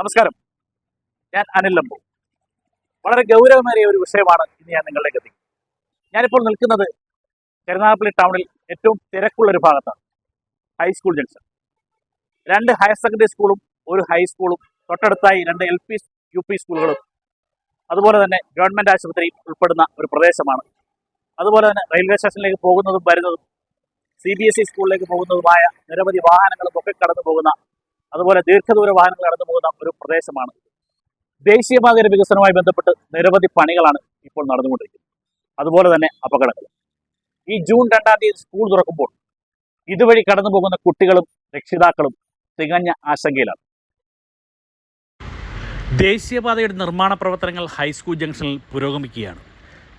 നമസ്കാരം. ഞാൻ അനിൽ ലംബു. വളരെ ഗൗരവമേറിയ ഒരു വിഷയമാണ് ഇന്ന് ഞാൻ നിങ്ങളിലേക്ക് എത്തിക്കുന്നത് ഞാനിപ്പോൾ നിൽക്കുന്നത് കരുനാഗപ്പള്ളി ടൗണിൽ ഏറ്റവും തിരക്കുള്ള ഒരു ഭാഗത്താണ്. ഹൈസ്കൂൾ ജംഗ്ഷൻ രണ്ട് ഹയർ സെക്കൻഡറി സ്കൂളും ഒരു ഹൈസ്കൂളും തൊട്ടടുത്തായി രണ്ട് എൽ പി യു പി സ്കൂളുകളും അതുപോലെ തന്നെ ഗവൺമെന്റ് ആശുപത്രി ഉൾപ്പെടുന്ന ഒരു പ്രദേശമാണ്. അതുപോലെ തന്നെ റെയിൽവേ സ്റ്റേഷനിലേക്ക് പോകുന്നതും വരുന്നതും സി ബി എസ് ഇ സ്കൂളിലേക്ക് പോകുന്നതുമായ നിരവധി വാഹനങ്ങളും ഒക്കെ കടന്നു പോകുന്ന അതുപോലെ ദീർഘദൂര വാഹനങ്ങൾ കടന്നു പോകുന്ന ഒരു പ്രദേശമാണ് ദേശീയപാതയുടെ വികസനവുമായി ബന്ധപ്പെട്ട് നിരവധി പണികളാണ് ഇപ്പോൾ നടന്നുകൊണ്ടിരിക്കുന്നത്. അതുപോലെ തന്നെ അപകടങ്ങൾ. ഈ ജൂൺ രണ്ടാം തീയതി സ്കൂൾ തുറക്കുമ്പോൾ ഇതുവഴി കടന്നു പോകുന്ന കുട്ടികളും രക്ഷിതാക്കളും തികഞ്ഞ ആശങ്കയിലാണ്. ദേശീയപാതയുടെ നിർമ്മാണ പ്രവർത്തനങ്ങൾ ഹൈസ്കൂൾ ജംഗ്ഷനിൽ പുരോഗമിക്കുകയാണ്.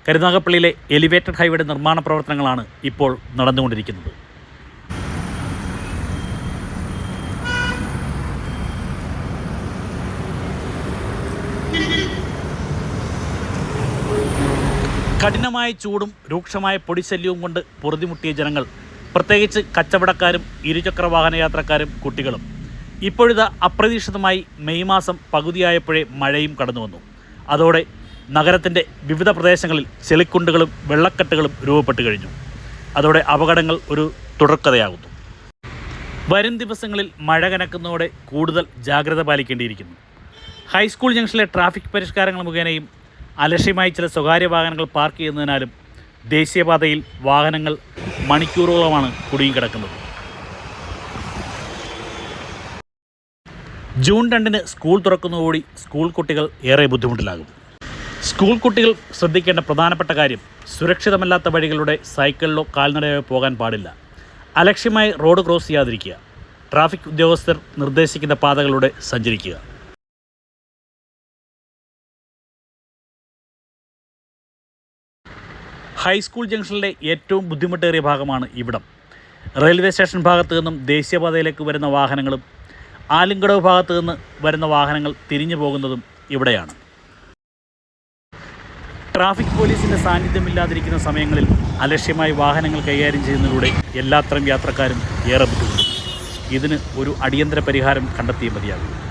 കരുനാഗപ്പള്ളിയിലെ എലിവേറ്റഡ് ഹൈവേയുടെ നിർമ്മാണ പ്രവർത്തനങ്ങളാണ് ഇപ്പോൾ നടന്നുകൊണ്ടിരിക്കുന്നത്. കഠിനമായ ചൂടും രൂക്ഷമായ പൊടിശല്യവും കൊണ്ട് പൊറുതിമുട്ടിയ ജനങ്ങൾ പ്രത്യേകിച്ച് കച്ചവടക്കാരും ഇരുചക്ര വാഹന യാത്രക്കാരും കുട്ടികളും. ഇപ്പോഴിതാ അപ്രതീക്ഷിതമായി മെയ് മാസം പകുതിയായപ്പോഴേ മഴയും കടന്നു വന്നു. അതോടെ നഗരത്തിന്റെ വിവിധ പ്രദേശങ്ങളിൽ ചെളിക്കുണ്ടുകളും വെള്ളക്കെട്ടുകളും രൂപപ്പെട്ടു കഴിഞ്ഞു. അതോടെ അപകടങ്ങൾ ഒരു തുടർക്കഥയാകുന്നു. വരും ദിവസങ്ങളിൽ മഴ കനക്കുന്നതോടെ കൂടുതൽ ജാഗ്രത പാലിക്കേണ്ടിയിരിക്കുന്നു. ഹൈസ്കൂൾ ജംഗ്ഷനിലെ ട്രാഫിക് പരിഷ്കാരങ്ങൾ മുഖേനയും അലക്ഷ്യമായി ചില സ്വകാര്യ വാഹനങ്ങൾ പാർക്ക് ചെയ്യുന്നതിനാലും ദേശീയപാതയിൽ വാഹനങ്ങൾ മണിക്കൂറുകളുമാണ് കുടുങ്ങിക്കിടക്കുന്നത് ജൂൺ രണ്ടിന് സ്കൂൾ തുറക്കുന്നതോടി സ്കൂൾ കുട്ടികൾ ഏറെ ബുദ്ധിമുട്ടിലാകും. സ്കൂൾ കുട്ടികൾ ശ്രദ്ധിക്കേണ്ട പ്രധാനപ്പെട്ട കാര്യം സുരക്ഷിതമല്ലാത്ത വഴികളിലൂടെ സൈക്കിളിലോ കാൽനടയോ പോകാൻ പാടില്ല. അലക്ഷ്യമായി റോഡ് ക്രോസ് ചെയ്യാതിരിക്കുക. ട്രാഫിക് ഉദ്യോഗസ്ഥർ നിർദ്ദേശിക്കുന്ന പാതകളിലൂടെ സഞ്ചരിക്കുക. ഹൈസ്കൂൾ ജംഗ്ഷനിലെ ഏറ്റവും ബുദ്ധിമുട്ടേറിയ ഭാഗമാണ് ഇവിടം. റെയിൽവേ സ്റ്റേഷൻ ഭാഗത്തു നിന്നും ദേശീയപാതയിലേക്ക് വരുന്ന വാഹനങ്ങളും ആലിങ്കടവ് ഭാഗത്തു നിന്ന് വരുന്ന വാഹനങ്ങൾ തിരിഞ്ഞു പോകുന്നതും ഇവിടെയാണ്. ട്രാഫിക് പോലീസിന്റെ സാന്നിധ്യമില്ലാതിരിക്കുന്ന സമയങ്ങളിൽ അലക്ഷ്യമായി വാഹനങ്ങൾ കൈകാര്യം ചെയ്യുന്നതിലൂടെ എല്ലാത്തരം യാത്രക്കാരും ഏറെ ബുദ്ധിമുട്ടും. ഇതിന് ഒരു അടിയന്തര പരിഹാരം കണ്ടെത്തിയേ മതിയാകും.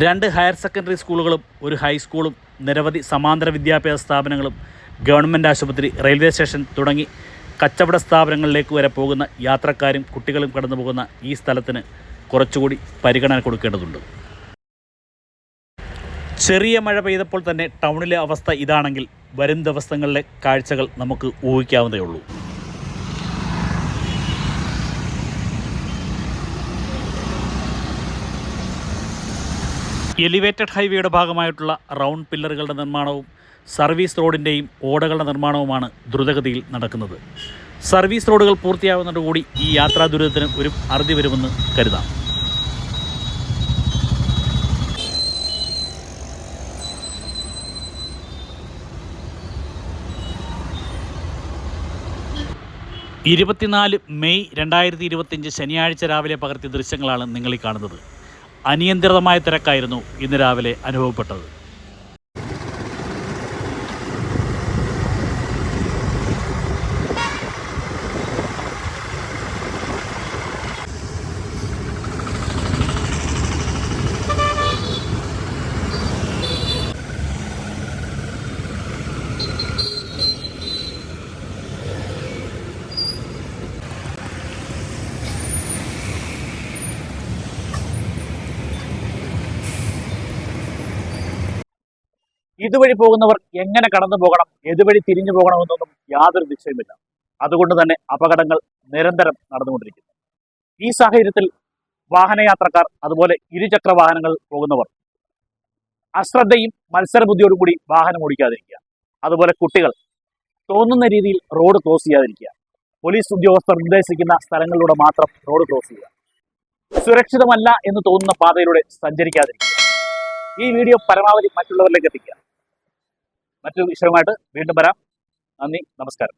രണ്ട് ഹയർ സെക്കൻഡറി സ്കൂളുകളും ഒരു ഹൈസ്കൂളും നിരവധി സമാന്തര വിദ്യാഭ്യാസ സ്ഥാപനങ്ങളും ഗവൺമെന്റ് ആശുപത്രി റെയിൽവേ സ്റ്റേഷൻ തുടങ്ങി കച്ചവട സ്ഥാപനങ്ങളിലേക്ക് വരെ പോകുന്ന യാത്രക്കാരും കുട്ടികളും കടന്നു പോകുന്ന ഈ സ്ഥലത്തിന് കുറച്ചുകൂടി പരിഗണന കൊടുക്കേണ്ടതുണ്ട്. ചെറിയ മഴ പെയ്തപ്പോൾ തന്നെ ടൗണിലെ അവസ്ഥ ഇതാണെങ്കിൽ വരും ദിവസങ്ങളിലെ കാഴ്ചകൾ നമുക്ക് ഊഹിക്കാവുന്നതേ ഉള്ളൂ എലിവേറ്റഡ് ഹൈവേയുടെ ഭാഗമായിട്ടുള്ള റൗണ്ട് പില്ലറുകളുടെ നിർമ്മാണവും സർവീസ് റോഡിന്റെയും ഓടകളുടെ നിർമ്മാണവുമാണ് ദ്രുതഗതിയിൽ നടക്കുന്നത്. സർവീസ് റോഡുകൾ പൂർത്തിയാകുന്നതോടുകൂടി ഈ യാത്രാ ദുരിതത്തിന് ഒരു അറുതി വരുമെന്ന് കരുതാം. ഇരുപത്തിനാല് മെയ് രണ്ടായിരത്തി ഇരുപത്തിയഞ്ച് ശനിയാഴ്ച രാവിലെ പകർത്തിയ ദൃശ്യങ്ങളാണ് നിങ്ങൾ ഈ കാണുന്നത്. അനിയന്ത്രിതമായ തിരക്കായിരുന്നു ഇന്ന് രാവിലെ അനുഭവപ്പെട്ടത്. ഇതുവഴി പോകുന്നവർ എങ്ങനെ കടന്നു പോകണം? ഏതുവഴി തിരിഞ്ഞു പോകണമെന്നൊന്നും യാതൊരു നിശ്ചയമില്ല അതുകൊണ്ട് തന്നെ അപകടങ്ങൾ നിരന്തരം നടന്നുകൊണ്ടിരിക്കുന്നു. ഈ സാഹചര്യത്തിൽ വാഹനയാത്രക്കാർ അതുപോലെ ഇരുചക്ര വാഹനങ്ങൾ പോകുന്നവർ അശ്രദ്ധയും മത്സരബുദ്ധിയോടും കൂടി വാഹനം ഓടിക്കാതിരിക്കുക. അതുപോലെ കുട്ടികൾ തോന്നുന്ന രീതിയിൽ റോഡ് ക്രോസ് ചെയ്യാതിരിക്കുക. പോലീസ് ഉദ്യോഗസ്ഥർ നിർദ്ദേശിക്കുന്ന സ്ഥലങ്ങളിലൂടെ മാത്രം റോഡ് ക്രോസ് ചെയ്യുക. സുരക്ഷിതമല്ല എന്ന് തോന്നുന്ന പാതയിലൂടെ സഞ്ചരിക്കാതിരിക്കുക. ഈ വീഡിയോ പരമാവധി മറ്റുള്ളവരിലേക്ക് എത്തിക്കുക. മറ്റൊരു വിഷയവുമായിട്ട് വീണ്ടും വരാം. നന്ദി നമസ്കാരം.